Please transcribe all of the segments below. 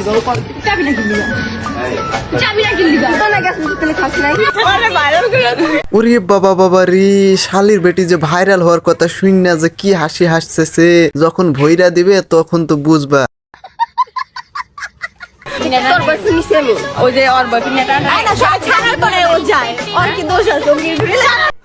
লিগা ও চাবি না কিনলি চাবি না কিনলি না গ্যাস তেলে খাস নাই। আরে ভাইরাল করে ওরে বাবা বাবা রে শালির বেটি যে ভাইরাল হওয়ার কথা শুন না যে কি হাসি হাসতেছে যখন ভইরা দিবে তখন তো বুঝবা। তোর বয়ফ্রেন্ড নিছি ওই যে ওর বয়ফ্রেন্ড এটা না ছাড়ার পরে ও যায়। ওর কি দোষ আছে? ও কি ঘুরে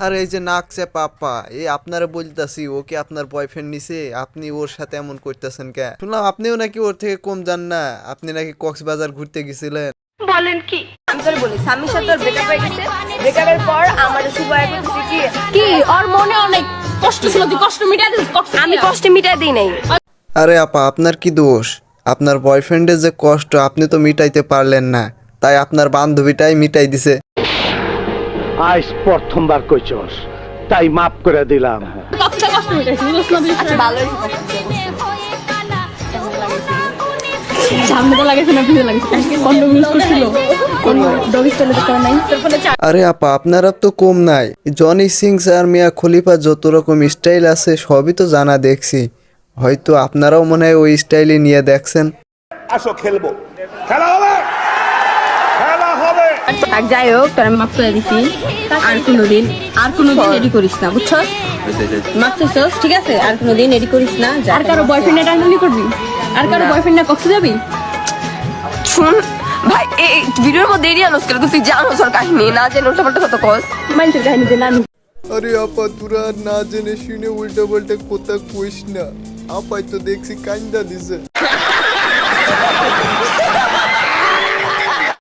আর এই যে নাকছে পাপা এই আপনারা বলতাছি ও কি আপনার বয়ফ্রেন্ড নিছে? আপনি ওর সাথে এমন করতেছেন কে? শুনলাম আপনিও নাকি ওর থেকে কম যান না। আপনি নাকি কক্সবাজার ঘুরতে গেছিলেন? বলেন কি? আমি তোর বলি স্বামীর সাথে তোর ব্রেকআপ হয়ে গেছে। ব্রেকআপের পর আমার শুভ করতেছি কি কি? ওর মনে অনেক কষ্ট ছিল তুই কষ্ট দিস আমি কষ্ট দিই নাই। আরে আপা আপনার কি দোষ? আপনার বয়ফ্রেন্ডের যে কষ্ট আপনি তো মিটাইতে পারলেন না। তাই আপনার বান্ধবীটাই মিটাই দিছে। আজ প্রথমবার কইছস তাই মাফ করে দিলাম। আরে আপা আপনারা তো কম নাই। জনি সিং আর মিয়া খলিফা যত রকম স্টাইল আছে সবই তো জানা দেখছি। হয়তো আপনারাও মনে হয় ওই স্টাইলে নিয়ে দেখছেন। আসো খেলব। খেলা হবে! আর যাই হোক তোর আমি মাফ করে দিছি। আর কোনোদিন আর কোনোদিন এডি করিস না বুঝছ মাফ চাইছস ঠিক আছে? আর কোনোদিন এডি করিস না আর কারও বয়ফ্রেন্ড টানানি করবি? আর কারও বয়ফ্রেন্ড কক্সে যাবি? শুন ভাই এই ভিডিওর মধ্যে এরিয়া নস করে তুই জানোস ওর কাহিনী না জেনে উল্টা পাল্টা কত কস। মানুষের কাহিনী যে নানি আরে আপা তোরা না জেনে শুনে উল্টা পাল্টা কথা কইস না। আপাই তো দেখছি কান্দা দিছে।